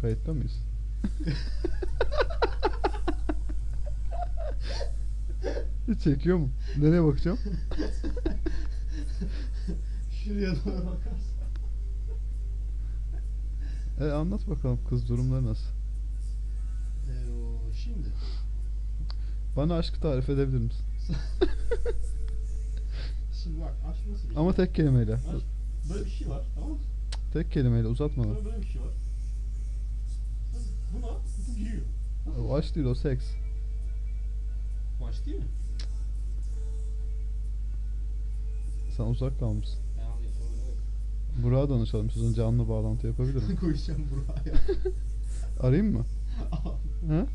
Kayıtta mıyız? Çekiyor mu? Nereye bakacağım? Şuraya doğru bakarsan. E anlat bakalım kız durumları nasıl? Ee, o şimdi. Bana aşkı tarif edebilir misin? Şimdi bak aşk nasıl bir şey? Ama tek kelimeyle. Aşk, böyle bir şey var tamam mı? Tek kelimeyle uzatmadan. Sonra böyle bir şey var. Buna bu giyiyor. O aşk değil o seks. Baş değil mi? Sen uzak kalmışsın. Öyle. Burak'a danışalım. Sizin canlı bağlantı yapabilir mi? Koyacağım buraya. Arayayım mı? He?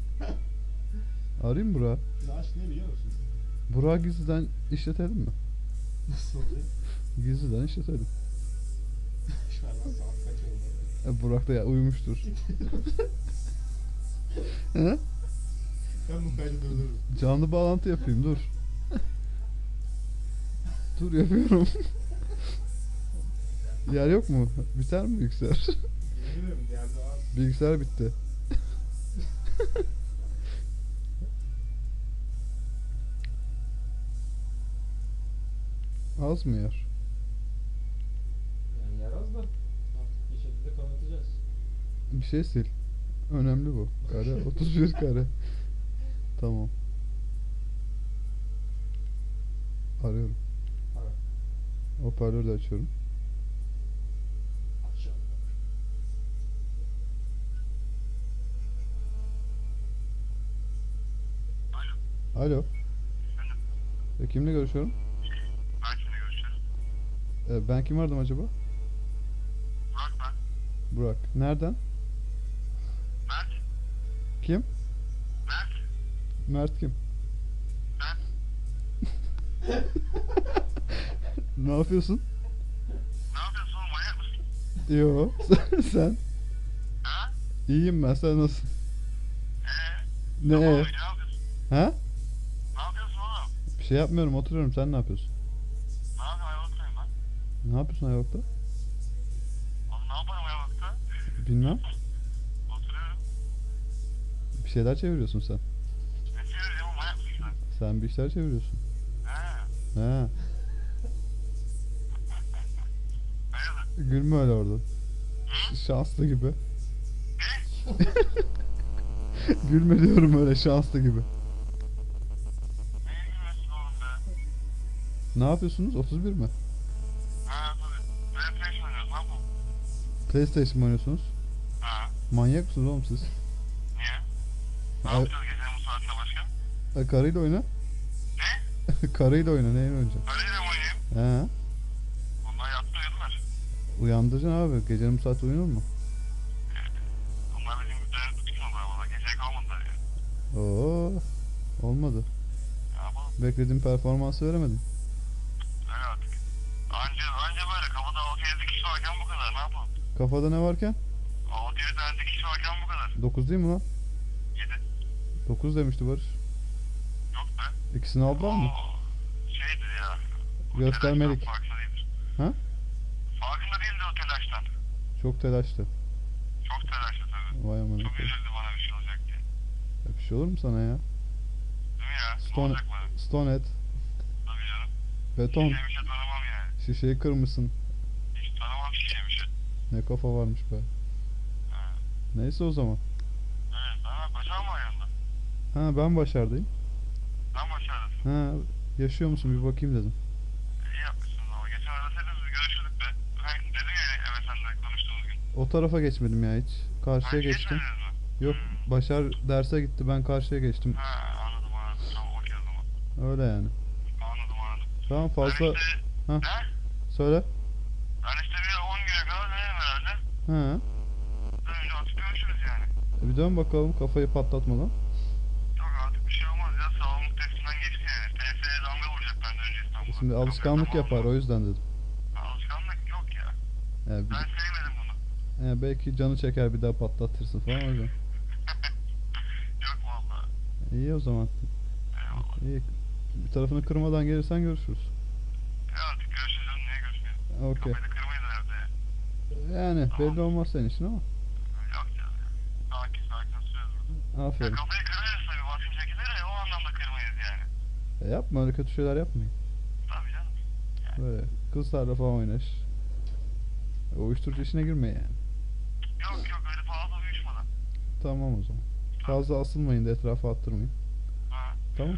Arayayım Burak'ı. Şimdi aşk ne biliyor musun? Burak'ı gizliden işletelim mi? Nasıl oluyor? Gizliden işletelim. Burak da ya uyumuştur. He? Ben bu kaydı durdururum. Canlı bağlantı yapayım dur. dur yapıyorum. Yer yok mu? Biter mi bilgisayar? Bilgisayar bitti. Az mı yer az da artık bir şekilde kapatacağız. Bir şey sil. Önemli bu. Kare 31 kare. Tamam. Arıyorum. Hoparlörü de açıyorum. Akşam. Alo. E, kimle görüşüyorum? Ben kimle görüşüyorum? E, ben kim aradım acaba? Burak ben. Burak. Nereden? Kim? Mert. Mert kim? Ben. ne yapıyorsun? Ne yapıyorsun oğlum manyak mısın? Yo. Sen? Ha? İyiyim ben. Sen nasılsın? Eee? Ne? Ne yapıyorsun? Ha? Ne yapıyorsun oğlum? Bir şey yapmıyorum. Oturuyorum. Sen ne yapıyorsun? Ne yapıyorsun Ayvalık'tayım ben? Ne yapıyorsun ayakta? Oğlum ne yaparım Ayvalık'ta? Bilmem. Şeyler çeviriyorsun sen. Ne manyak mısın sen? Bir işler çeviriyorsun. He. He. Hayırdır? Gülme öyle orada. Şanslı gibi. Gülme diyorum öyle şanslı gibi. Neye gülüyorsun oğlum be? Ne yapıyorsunuz? 31 mi? Ha. PlayStation oynuyoruz lan bu. PlayStation mı oynuyorsunuz? Ha. Manyak mısınız oğlum siz? Ne Ay- yapacağız gecenin bu saatinde başka? E, karıyla oyna. Ne? karıyla oyna. Neyin oynayacaksın? Öyle de mi oynayayım? He. Onlar yattı uyudular. Uyandıracaksın abi. Gecenin bu saatte uyunur mu? Onlar bizim müdahale tutmadılar valla. Geceye kalmadılar ya. Oo. Olmadı. Ne yapalım? Beklediğim performansı veremedim. Öyle artık. Anca, anca böyle kafada 6-7 dikiş varken bu kadar ne yapalım? Kafada ne varken? 6-7 tane dikiş varken bu kadar. 9 değil mi lan? 7. 9 demişti Barış. Yok be. İkisini aldılar mı? O şeydir ya. o Göstermelik. telaştan Farkında değildir. Ha? Farkında değildir o telaştan. Çok telaşlı. Çok telaşlı tabii. Vay amına Çok üzüldü bana bir şey olacak diye. Ya Bir şey olur mu sana ya? Değil mi ya? Ne Stone, olacak bana? Tabii canım. Beton. Şişeyi bir şey tanımam yani. Şişeyi kırmışsın. Hiç tanımam şişeyi bir şey. Ne kafa varmış be. Ha. Neyse o zaman. Evet. Ha, başarım var yanında. Ha ben başardayım. Ben başardım. Ha yaşıyor musun bir bakayım dedim. İyi yapmışsın ama. Geçen arasaydınız görüşürdük be. Ben dedim ya eve senle konuştuğumuz gün. O tarafa geçmedim ya hiç. Karşıya Ha, geçtim. mi? Yok Hmm. Başar derse gitti ben karşıya geçtim. Ha anladım anladım. Tamam okey o zaman. Öyle yani. Anladım anladım. Tamam fazla... Ben işte, Ha. ne? Söyle. Ben işte bir 10 güne kadar dönerim herhalde. Ha. Dönünce artık görüşürüz yani. E Bir dön bakalım kafayı patlatmadan. Yok artık bir şey olmaz Sağlamlık testinden geçti yani. TSE'ye damga vuracak benden önce İstanbul'a. Şimdi alışkanlık yapar o yüzden dedim. Alışkanlık yok ya. Yani Ben sevmedim bunu. yani belki canı çeker bir daha patlatırsın falan o yüzden. Yok valla. İyi o zaman. Eyvallah. İyi. Bir tarafını kırmadan gelirsen görüşürüz. Ya artık görüşürüz canım. Niye görüşmeyelim? Okey. Kafayı da kırmayız herhalde ya. Yani belli olmaz senin için ama. Yok ya. Ya Aferin. kafayı kırarız tabii baskın şekilde de o anlamda kırmayız yani. E yapma öyle kötü şeyler yapmayın. Tabii canım. Böyle kızlarla falan oynaş. E, Uyuşturucu işine girme yani. Yok yok öyle fazla uyuşmadan. Tamam o zaman. Fazla asılmayın da etrafa attırmayın. Ha. Tamam.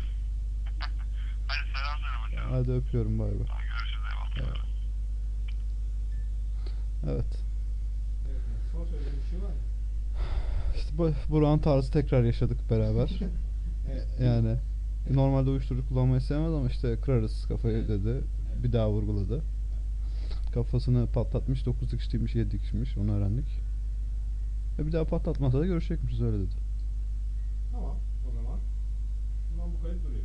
Hadi selam söyle bakalım. Hadi öpüyorum bay bay. Tamam, görüşürüz eyvallah. Evet. Evet. Son söylediğin bir şey var mı? İşte bu Burak'ın tarzı tekrar yaşadık beraber. Evet. Yani normalde uyuşturucu kullanmayı sevmez ama işte kırarız kafayı dedi. Bir daha vurguladı. Kafasını patlatmış, 9 dikişliymiş, 7 dikişmiş onu öğrendik. Ve bir daha patlatmasa da görüşecekmişiz öyle dedi. Tamam o zaman. Zaman bu kayıt duruyor.